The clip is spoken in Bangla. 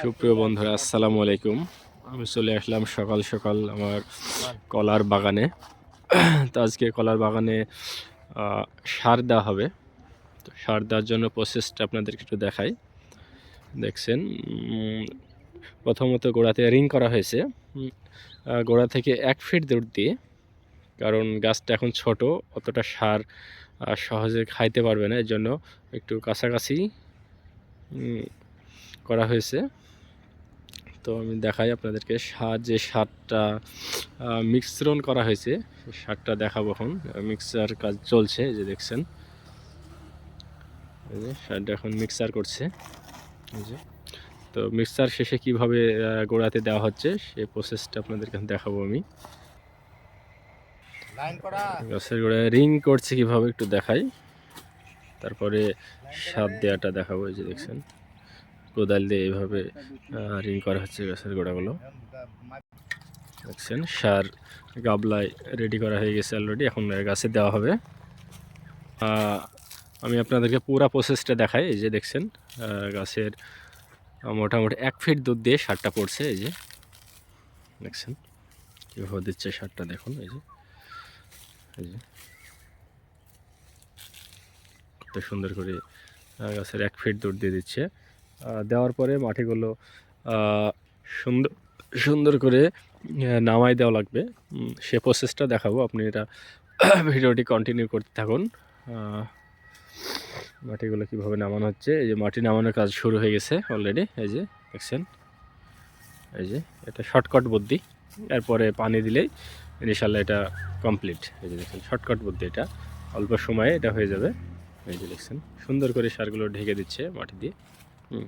সুপ্রিয় বন্ধুরা, আসসালামু আলাইকুম। আমি চলে আসলাম সকাল সকাল আমার কলার বাগানে। তো আজকে কলার বাগানে সার দেওয়া হবে। তো সার দেওয়ার জন্য প্রসেসটা আপনাদেরকে একটু দেখাই। দেখছেন প্রথমত গোড়াতে রিং করা হয়েছে। গোড়া থেকে এক ফিট দূর দিয়ে, কারণ গাছটা এখন ছোট, অতটা সার সহজে খাইতে পারবে না। এর জন্য একটু কাছাকাছি করা হয়েছে। তো আমি দেখাই আপনাদেরকে সার যে সারটা মিশ্রণ করা হয়েছে সেই সারটা দেখাবো এখন। মিক্সার কাজ চলছে যে দেখছেন। এই যে সারটা এখন মিক্সার করছে। এই যে। তো মিক্সার শেষে কীভাবে গোড়াতে দেওয়া হচ্ছে সেই প্রসেসটা আপনাদেরকে দেখাবো আমি। গাছের গোড়ায় রিং করছে কীভাবে একটু দেখাই। তারপরে সার দেওয়াটা দেখাবো এই যে দেখছেন। কোদাল দিয়ে এইভাবে রিং করা হচ্ছে গাছের গোড়াগুলো। দেখছেন, সার গাবলায় রেডি করা হয়ে গেছে অলরেডি এখন গাছে দেওয়া হবে। আমি আপনাদেরকে পুরো প্রসেসটা দেখাই, এই যে দেখছেন গাছের মোটামুটি এক ফিট দুধ দিয়ে সারটা পড়ছে, এই যে। দেখছেন, কীভাবে দিচ্ছে সারটা, দেখুন, এই যে। এই যে। কত সুন্দর করে গাছের এক ফিট দূর দিয়ে দিচ্ছে। দেওয়ার পরে মাটিগুলো সুন্দর সুন্দর করে নামাই দেওয়া লাগবে। সে প্রসেসটা দেখাবো। আপনি এটা ভিডিওটি কন্টিনিউ করতে থাকুন। মাটিগুলো কীভাবে নামানো হচ্ছে। এই যে মাটি নামানোর কাজ শুরু হয়ে গেছে অলরেডি এই যে, দেখছেন? এই যে, এটা শর্টকাট বুদ্ধি। এরপরে পানি দিলেই ইনশাল্লাহ এটা কমপ্লিট এই যে দেখছেন শর্টকাট বুদ্ধি এটা। অল্প সময়ে এটা হয়ে যাবে। এই যে দেখছেন, সুন্দর করে সারগুলো ঢেকে দিচ্ছে মাটি দিয়ে। Hmm.